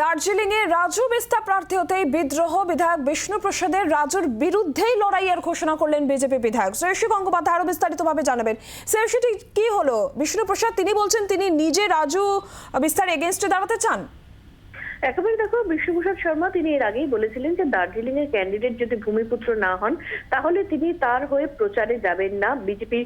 দার্জিলিং এ রাজু বিস্তা প্রার্থী হতেই বিদ্রোহ বিধায়ক বিষ্ণু প্রসাদের রাজুর বিরুদ্ধেই লড়াইয়ের ঘোষণা করলেন বিজেপি বিধায়ক। শ্রেয়সী গঙ্গোপাধ্যায় আরও বিস্তারিতভাবে জানাবেন। শ্রেয়সীটি কি হলো? বিষ্ণুপ্রসাদ তিনি বলছেন তিনি নিজে রাজু বিস্তার এগেনস্টে দাঁড়াতে চান? একেবারে দেখো বিশ্বভূষণ শর্মা তিনি এর আগেই বলেছিলেন যে দার্জিলিং এর ক্যান্ডিডেট যদি ভূমিপুত্র না হন তাহলে তিনি তার হয়ে প্রচারে যাবেন না। বিজেপি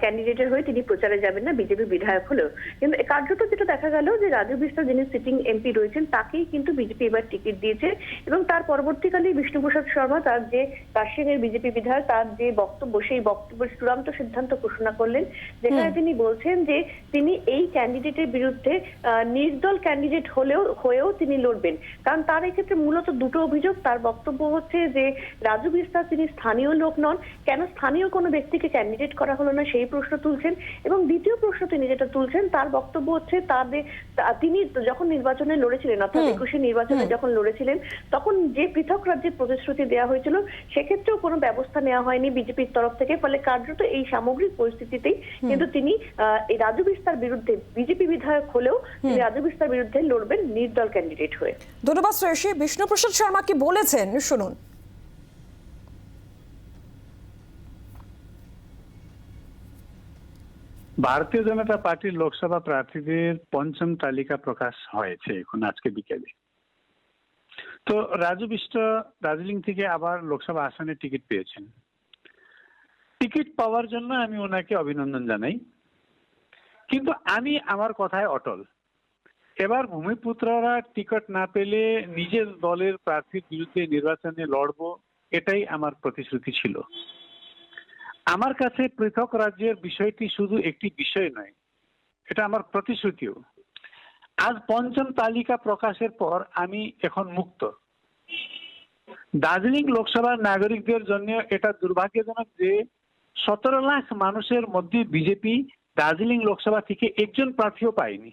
ক্যান্ডিডেটের হয়ে তিনি প্রচারে যাবেন না বিজেপি বিধায়ক হলেও। কিন্তু কার্যত যেটা দেখা গেল যে রাজু বিস্তার যিনি সিটিং এমপি রয়েছেন তাকেই কিন্তু বিজেপি এবার টিকিট দিয়েছে এবং তার পরবর্তীকালে বিষ্ণুপ্রসাদ শর্মা তার যে কাশিং এর বিজেপি বিধায়ক তার যে বক্তব্য সেই বক্তব্যের চূড়ান্ত সিদ্ধান্ত ঘোষণা করলেন যেখানে তিনি বলছেন যে তিনি এই ক্যান্ডিডেটের বিরুদ্ধে আহ, নির্দল ক্যান্ডিডেট হলেও হয়েও তিনি লড়বেন। কারণ তার এক্ষেত্রে মূলত দুটো অভিযোগ। তার বক্তব্য হচ্ছে যে রাজু বিস্তার তিনি স্থানীয় লোক নন। কেন স্থানীয় কোনো ব্যক্তিকে ক্যান্ডিডেট করা হলো না সেই প্রশ্ন তুলছেন। এবং দ্বিতীয় প্রশ্ন তিনি যেটা তুলছেন তার বক্তব্য হচ্ছে তাদের তিনি যখন নির্বাচনে লড়েছিলেন অর্থাৎ একুশে নির্বাচনে যখন লড়েছিলেন তখন যে পৃথক রাজ্যের প্রতিশ্রুতি দেওয়া হয়েছিল সেক্ষেত্রেও কোনো ব্যবস্থা নেওয়া হয়নি বিজেপির তরফ থেকে ফলে কার্যত এই সামগ্রিক পরিস্থিতিতেই কিন্তু তিনি আহ, এই রাজু বিস্তার বিরুদ্ধে বিজেপি বিধায়ক হলেও তিনি রাজু বিস্তার বিরুদ্ধে লড়বেন নির্দল ক্যান্ডিডেট হয়ে। ধন্যবাদ শ্রেয়সী। বিষ্ণুপ্রসাদ শর্মা কি বলেছেন? শুনুন। ভারতীয় জনতা পার্টির লোকসভা প্রার্থীদের পঞ্চম তালিকা প্রকাশ হয়েছে এখন আজকে বিকেলে। তো রাজু বিষ্ট দার্জিলিং থেকে আবার লোকসভা আসনে টিকিট পেয়েছেন। টিকিট পাওয়ার জন্য আমি ওনাকে অভিনন্দন জানাই। কিন্তু আমি আমার কথায় অটল। এবার ভূমিপুত্ররা টিকিট না পেলে নিজের দলের প্রার্থীর বিরুদ্ধে নির্বাচনে লড়বো, এটাই আমার প্রতিশ্রুতি ছিল। আমার কাছে পৃথক রাজ্যের বিষয়টি শুধু একটি বিষয় নয়, এটা আমার প্রতিশ্রুতিও। আজ পঞ্চম তালিকা প্রকাশের পর আমি এখন মুক্ত। দার্জিলিং লোকসভার নাগরিকদের জন্য এটা দুর্ভাগ্যজনক যে সতেরো লাখ মানুষের মধ্যে বিজেপি দার্জিলিং লোকসভা থেকে একজন প্রার্থীও পায়নি।